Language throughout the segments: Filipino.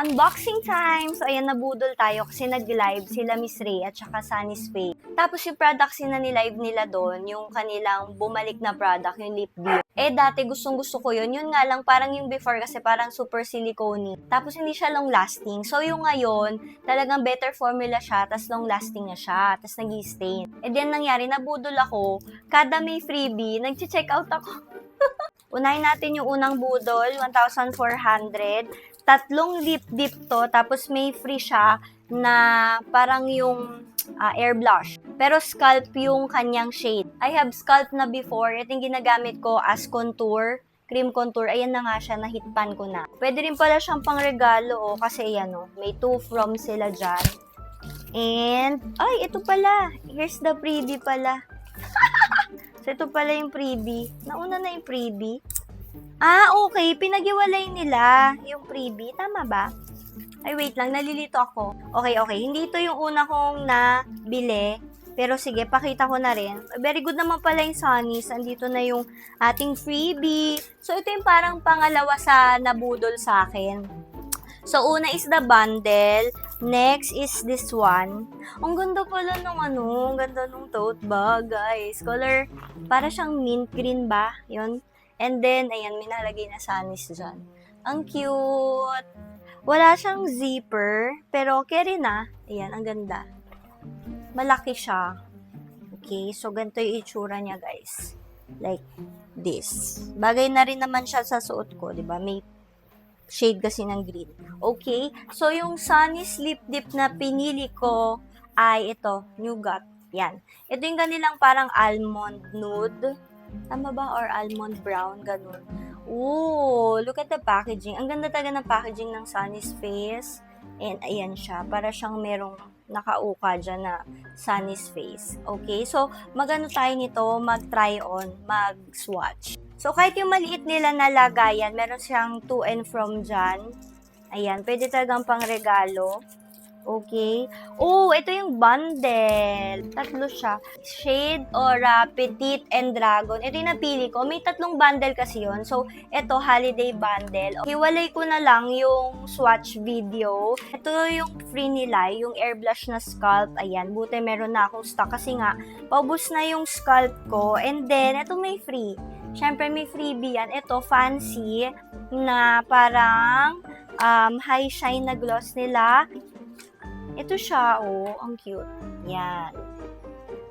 Unboxing time! So, ayan, nabudol tayo kasi nag-live sila Miss Ray at saka Sunny Spade. Tapos yung products na nilive nila doon, yung kanilang bumalik na product, yung lip dip. Eh, dati gustong gusto ko yun. Yun nga lang, parang yung before kasi parang super silicone Tapos hindi siya long lasting. So, yung ngayon, talagang better formula siya, tas long lasting na siya, tas nag stain Eh, then nangyari, nabudol ako, kada may freebie, nag-check out ako. Unahin natin yung unang budol, 1,400. Tatlong lip dip to, tapos may free siya na parang yung ah, air blush. Pero scalp yung kanyang shade. I have scalp na before. Ito yung ginagamit ko as contour cream contour. Ayan na nga siya, nahitpan ko na. Pwede rin pala siyang pangregalo, oh, kasi ayan, oh, may two from sila dyan. And, ay, ito pala. Here's the freebie pala. so, ito pala yung freebie. Nauna na yung freebie. Ah, okay. Pinagiwalay nila yung freebie. Tama ba? Ay, wait lang. Nalilito ako. Okay, okay. Hindi ito yung una kong nabili. Pero sige, pakita ko na rin. Very good naman pala yung Sunnies. Andito na yung ating freebie. So, ito yung parang pangalawa sa nabudol sa akin. So, una is the bundle. Next is this one. Ang ganda pala nung ano, ang ganda nung tote bag, guys. Color, para siyang mint green ba? Yun. And then, ayan, may nalagay na sunnies dyan. Ang cute. Wala siyang zipper, pero carry na. Ayan, ang ganda. Malaki siya. Okay, so ganito yung itsura niya, guys. Like this. Bagay na rin naman siya sa suot ko, di ba? May shade kasi ng green. Okay? So, yung Sunny Sleep Dip na pinili ko ay ito, Nougat. Yan. Ito yung kanilang parang almond nude. Tama ba? Or almond brown, ganun. Ooh, look at the packaging. Ang ganda talaga ng packaging ng Sunny's Face. And ayan siya. Para siyang merong nakauka dyan na Sunny's Face. Okay? So, magano tayo nito, mag-try on, mag-swatch. So, kahit yung maliit nila na lagayan, meron siyang to and from dyan. Ayan, pwede talagang pang regalo. Okay. Oh, ito yung bundle. Tatlo siya. Shade, Aura, Petite, and Dragon. Ito yung napili ko. May tatlong bundle kasi yon So, ito, holiday bundle. Hiwalay ko na lang yung swatch video. Ito yung free nila, yung air blush na scalp. Ayan, buti meron na akong stock kasi nga, paubos na yung scalp ko. And then, ito may free. Siyempre, may freebie yan. Ito, fancy, na parang um, high shine na gloss nila. Ito siya, oh, ang cute. Yan.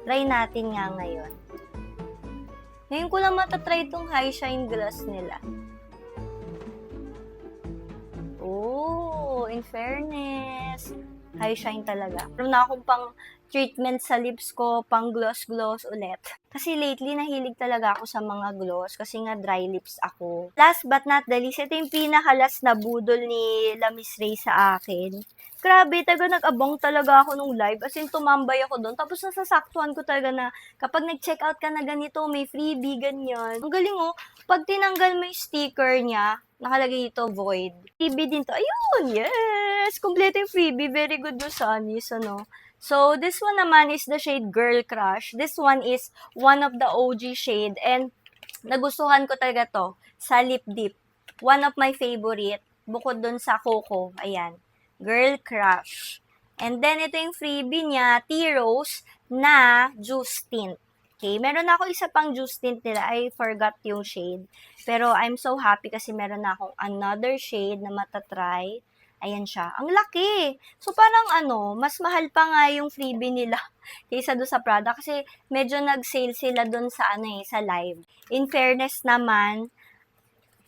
Try natin nga ngayon. Ngayon ko lang matatry itong high shine gloss nila. Oh, in fairness. High shine talaga. Meron na akong pang treatment sa lips ko, pang gloss-gloss ulit. Kasi lately, nahilig talaga ako sa mga gloss kasi nga dry lips ako. Last but not the least, ito yung pinakalas na budol ni La Miss Ray sa akin. Grabe, taga nag-abang talaga ako nung live. As in, tumambay ako doon. Tapos nasasaktuhan ko talaga na kapag nag-check out ka na ganito, may freebie, ganyan. Ang galing oh. Pag tinanggal mo yung sticker niya, nakalagay dito void. Freebie din to. Ayun, yes! Kompleto yung freebie. Very good yung Sunnies, ano. So, this one naman is the shade Girl Crush. This one is one of the OG shade. And, nagustuhan ko talaga to sa lip dip. One of my favorite. Bukod dun sa Coco. Ayan. Girl Crush. And then, ito yung freebie niya, T-Rose na Juice Tint. Okay, meron na ako isa pang juice tint nila. I forgot yung shade. Pero I'm so happy kasi meron na akong another shade na matatry. Ayan siya. Ang laki. So, parang ano, mas mahal pa nga yung freebie nila kaysa doon sa product. Kasi medyo nag-sale sila doon sa ano eh, sa live. In fairness naman,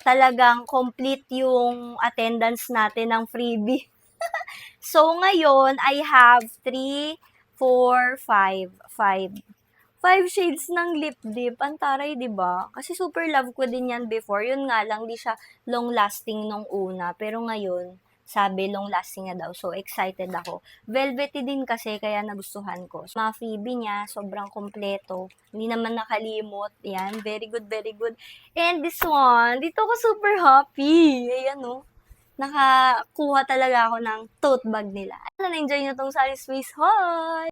talagang complete yung attendance natin ng freebie. so, ngayon, I have 3, 4, 5, 5. 5 shades ng lip dip. Ang taray, di ba? Kasi super love ko din yan before. Yun nga lang, di siya long lasting nung una. Pero ngayon, sabi long lasting na daw. So, excited ako. Velvety din kasi, kaya nagustuhan ko. Mga freebie niya, sobrang kompleto. Hindi naman nakalimot. Yan, very good, very good. And this one, dito ko super happy. Ayan, no? Nakakuha talaga ako ng tote bag nila. Na-enjoy nyo tong Sunny Space Hi!